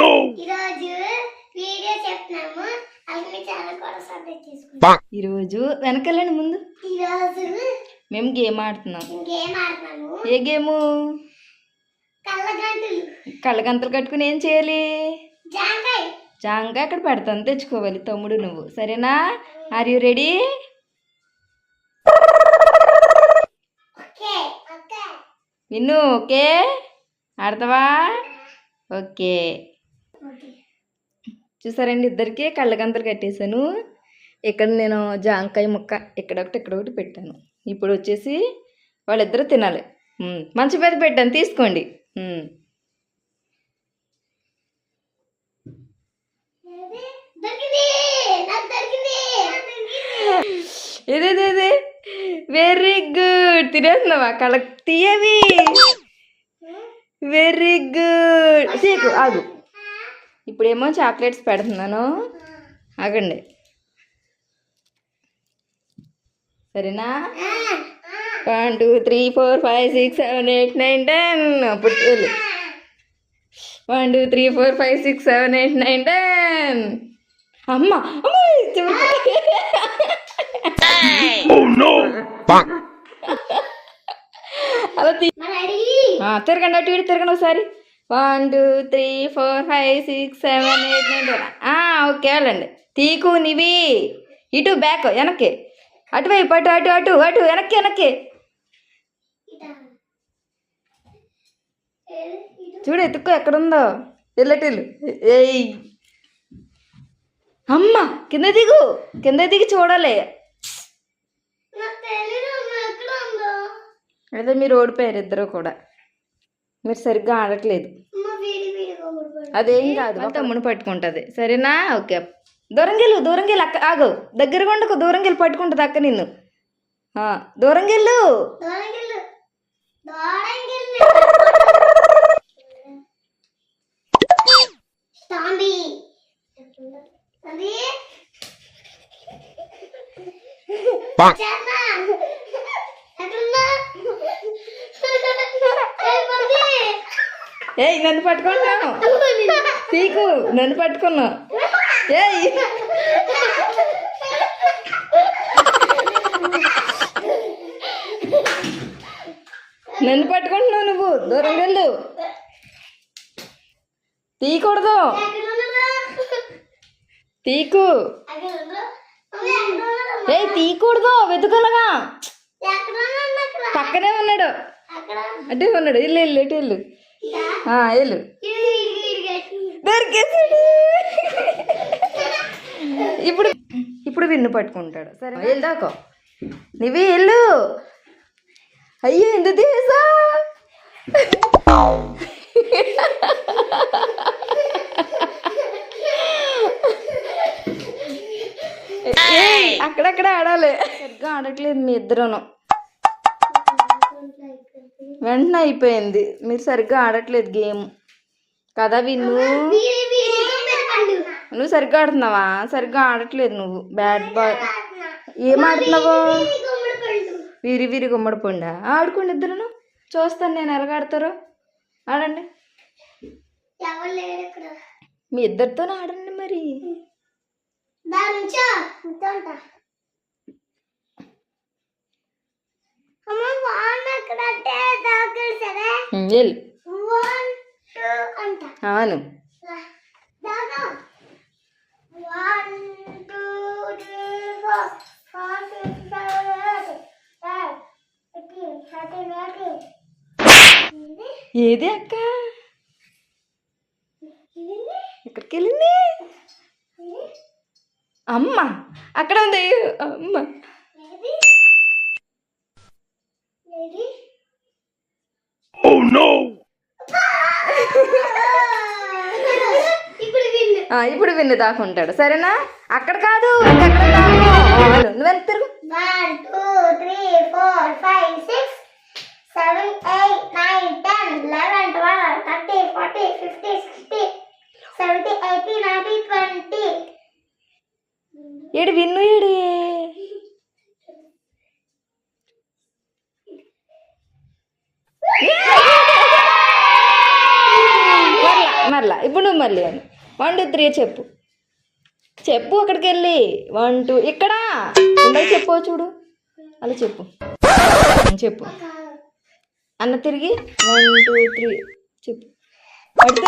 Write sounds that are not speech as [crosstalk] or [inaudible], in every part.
ఈరోజు వీడియో చెప్తున్నాము. కూడా వెనకాలండి ముందు? ఈరోజు మేము గేమ్ ఆడుతున్నాం. ఇంకేం ఆడుతున్నాము. ఏ గేము? కళ్ళగంతలు కట్టుకుని ఏం చేయాలి? జాంకాయ. జాంగా అక్కడ పెడతాను తెచ్చుకోవాలి. తమ్ముడు నువ్వు. సరేనా? Are you ready Vinnu okay? ఆడతావా? Okay. చూసారండి ఇద్దరికి కళ్ళగంతలు కట్టేశాను. ఇక్కడ నేను జాంకాయ ముక్క ఇక్కడ ఒకటి ఇక్కడ ఒకటి పెట్టాను. ఇప్పుడు వచ్చేసి వాళ్ళిద్దరూ తినాలి. మంచి మీద పెట్టాను తీసుకోండి. ఉమ్. దొరికింది! నాకు దొరికింది! ఇది ఇది ఇది వెరీ గుడ్ తినేస్తున్నావా? కళ్ళ తీయవి! వెరీ గుడ్ తీకు ఆగు. ఇప్పుడేమో చాక్లెట్స్ పెడుతున్నాను. ఆగండి. సరేనా? One two three four five six seven eight nine ten. అప్పుడు one two three four five six seven eight nine ten. అమ్మ. అలా తిరగండి అటు ఇటు తిరగండి ఒకసారి. One two three four five six seven eight nine ten okay వెళ్ళండి. తీకు నివి. ఇటు బ్యాక్ వెనక్కి. అటువైపు అటు అటు అటు అటు వెనక్కి వెనక్కి. చూడు ఎత్తుక్కో ఎక్కడుందో. ఎల్లటిల్లు ఏయ్. అమ్మ కింద దిగు. కింద దిగి చూడాలి. అయితే మీరు ఓడిపోయారు ఇద్దరు కూడా. మీరు సరిగ్గా ఆడట్లేదు. అదేం కాదు తమ్ముడు పట్టుకుంటుంది. సరేనా? ఓకే. దూరంగెళ్ళు దూరంగెళ్ళు అక్క ఆగు. దగ్గరగా ఉండకు దూరంగెళ్ళి పట్టుకుంటుంది అక్క నిన్ను. దోరంగిల్లు దోరంగిల్లు అది ఏయ్ నన్ను పట్టుకున్నాను. తీకు నన్ను పట్టుకున్నా. ఏయ్. నన్ను పట్టుకుంటున్నావు నువ్వు. దూరం వెళ్ళు. తీయకూడదు. తీకు. ఏ ఏయ్ తీయకూడదు. వెతుకలగా. పక్కనే ఉన్నాడు. అంటే ఉన్నాడు. ఇల్లు ఇల్లు ఇటు ఇల్లు. వెళ్ళు. ఇడిగి, దొరికేసాడు. ఇప్పుడు ఇప్పుడు విన్ను పట్టుకుంటాడు. సరే వెళ్దాకో నువ్వు వెళ్ళు. అయ్యో ఎందుకు తీసా అక్కడక్కడ ఆడాలి. సరిగ్గా ఆడట్లేదు మీ ఇద్దరును. వెంటనే అయిపోయింది. మీరు సరిగ్గా ఆడట్లేదు గేమ్. కదా విన్ను? నువ్వు సరిగ్గా ఆడుతున్నావా? సరిగ్గా ఆడట్లేదు నువ్వు. బ్యాట్ బాల్ ఏం ఆడుతున్నావు? విరి విరి గుమ్మడి పొండా. ఆడుకోండి ఇద్దరును. చూస్తాను నేను ఎలాగ ఆడతారో. ఆడండి. మీ ఇద్దరితోనే ఆడండి మరి. ఎయిటీన్ ఏది? అక్క? ఎక్కడికి వెళ్ళింది అమ్మ. అక్కడ ఉంది. అమ్మ. ఇప్పుడు విన్ను ఆ, ఇప్పుడు విన్ను దాకుంటాడు. సరేనా? అక్కడ కాదు తిరుగు one two three four five six seven eight nine ten eleven twelve thirty forty fifty sixty seventy eighty ninety twenty. ఏడు విన్ను ఏడి. మరలా మరలా. ఇప్పుడు నువ్వు మళ్ళీ అని. వన్ టూ త్రీ చెప్పు. చెప్పు అక్కడికి వెళ్ళి వన్ టూ ఇక్కడ. ఇందాక చెప్పు చూడు. అలా చెప్పు. చెప్పు. అన్న తిరిగి. వన్ టూ త్రీ చెప్పు. అటు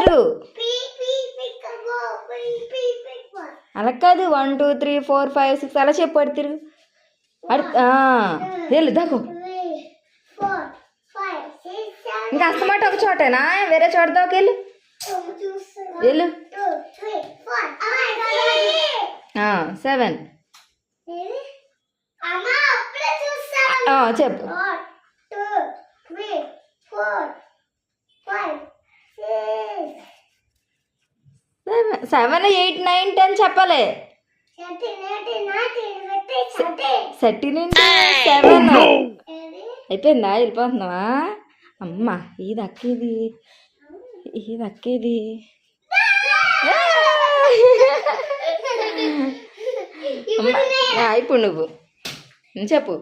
అలా కాదు. One two three four five six అలా చెప్పు అడుతురు అడు వెళ్ళు దాకో. ఇంకా అస్తమాట ఒక చోటేనా? వేరే చోట ఒక వెళ్ళు. వెళ్ళు సెవెన్. చెప్పు. సెవెన్ ఎయిట్ నైన్ టెన్ సెటిన్ సెవెన్. అయిపోయిందా? వెళ్ళిపోతున్నావా? అమ్మ ఈ దక్కేది. ఈ దక్కేది. ఇప్పుడు నువ్వు. చెప్పు.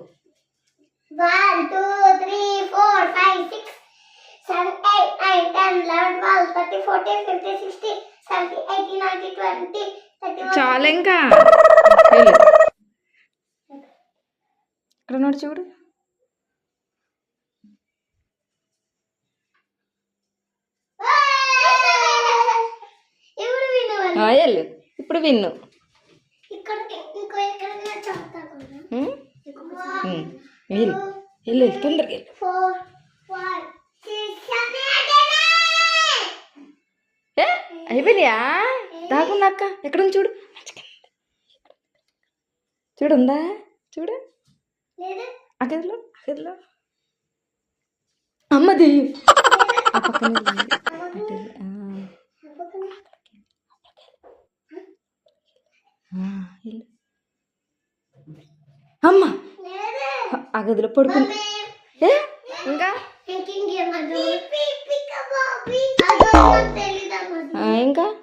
టూ త్రీ ఫోర్ చాలా ఇంకా. [laughs] ఇక్కడ నోడు చూడు. ఇప్పుడు విన్ను వెళ్ళు. వెళ్ళు తొందరగా అయిపోయినాయా? దాగుందా అక్క? ఎక్కడ ఉంది చూడు. చూడు ఉందా? చూడు. అక్కడిలో అక్కడిలో అమ్మది. అమ్మ! ఆ గదిలో పడుకుంది. ఇంకా? ఇంకా?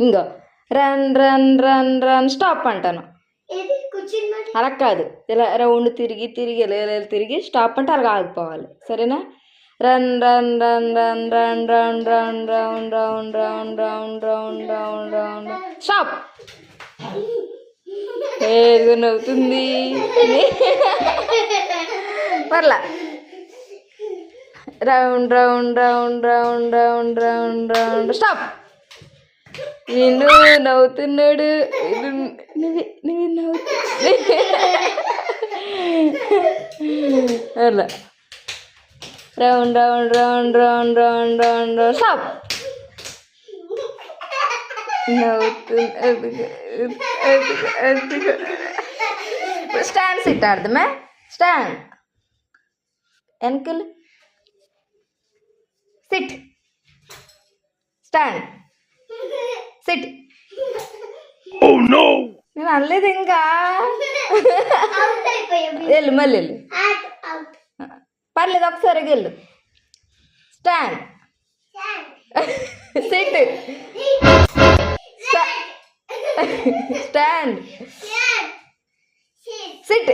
ఇంకో run run run run stop అంటాను. అలా కాదు. ఇలా రౌండ్ తిరిగి తిరిగి ఇలా ఇలా తిరిగి స్టాప్ అంటే అలా ఆగిపోవాలి. సరేనా? Run run run run run run run round round round round round round round stop ఏదో నవ్వుతుంది పర్లా round round round round round round round stop నేను నవ్వుతున్నాడు వీడు నువ్వు నువ్వు నవ్వుతు అలా round round round round round round round. Stop. Stand sit ఆడదామా? Stand. వెనకలు. సిట్. స్టాండ్. సిట్. నేను అనలేదు ఇంకా. వెళ్ళు మళ్ళీ వెళ్ళు. పర్లేదు ఒకసారి వెళ్ళు. Stand. Sit stand. Sit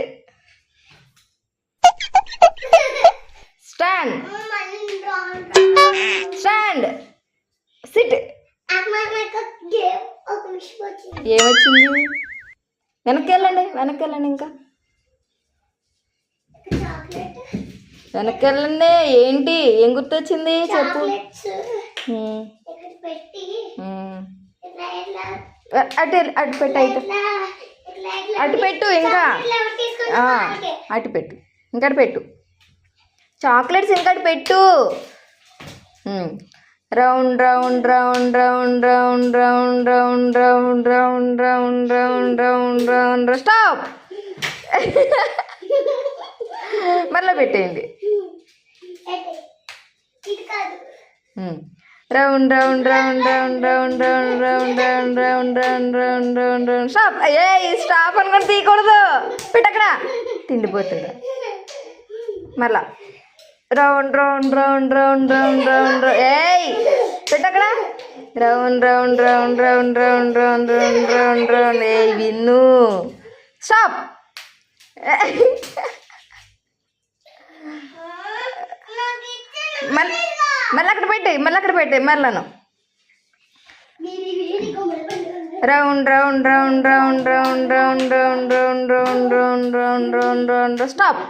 stand. Stand. Sit ఏమొచ్చింది? వెనక్కి వెళ్ళండి వెనక్కి వెళ్ళండి ఇంకా. వెనక్కి వెళ్ళండి ఏంటి ఏం గుర్తొచ్చింది చెప్పు అటు అటు పెట్టు అయితే అటు పెట్టు ఇంకా. అటు పెట్టు ఇంకటి పెట్టు చాక్లెట్స్ ఇంకటి పెట్టు round round round round round round round round round round round round round stop మళ్ళీ పెట్టేయండి round round round round round round round round round round round round round stop ఏ స్టాప్ అనుకుని తీయకూడదు పెట్టక్కడ తిండిపోతుంది మళ్ళా round round round round round round ఏయ్ పెట్టక్కడ round round round round round round round round round ఏ Vinnu stop మళ్ళీ మళ్ళీ అక్కడ పెట్టాయి మళ్ళీ అక్కడ పెట్టాయి మళ్ళను round round round round round round round round round round round round round round stop